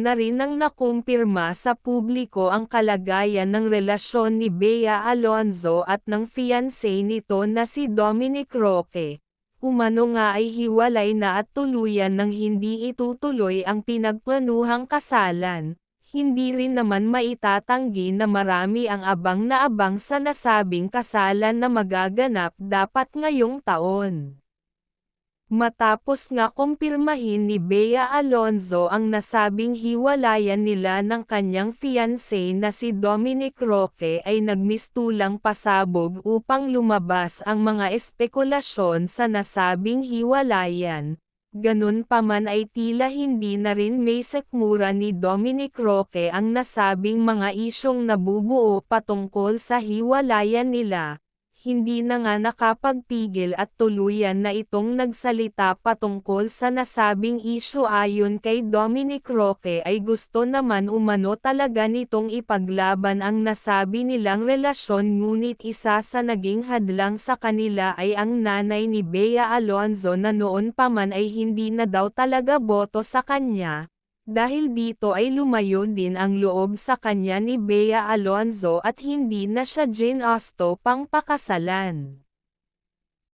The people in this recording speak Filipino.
na rin nang nakumpirma sa publiko ang kalagayan ng relasyon ni Bea Alonzo at ng fiancé nito na si Dominic Roque. Umano nga ay hiwalay na at tuluyan nang hindi itutuloy ang pinagplanuhang kasalan. Hindi rin naman maitatanggi na marami ang abang na abang sa nasabing kasalan na magaganap dapat ngayong taon. Matapos nga kumpirmahin ni Bea Alonzo ang nasabing hiwalayan nila ng kanyang fiancé na si Dominic Roque ay nagmistulang pasabog upang lumabas ang mga espekulasyon sa nasabing hiwalayan. Ganun pa man ay tila hindi na rin may sekmura ni Dominic Roque ang nasabing mga isyong nabubuo patungkol sa hiwalayan nila hindi na nga nakapagpigil at tuluyan na itong nagsalita patungkol sa nasabing isyu ayon kay Dominic Roque ay gusto naman umano talaga nitong ipaglaban ang nasabi nilang relasyon ngunit isa sa naging hadlang sa kanila ay ang nanay ni Bea Alonzo na noon pa man ay hindi na daw talaga boto sa kanya. Dahil dito ay lumayo din ang loob sa kanya ni Bea Alonzo at hindi na siya Jane Austo pang pakasalan.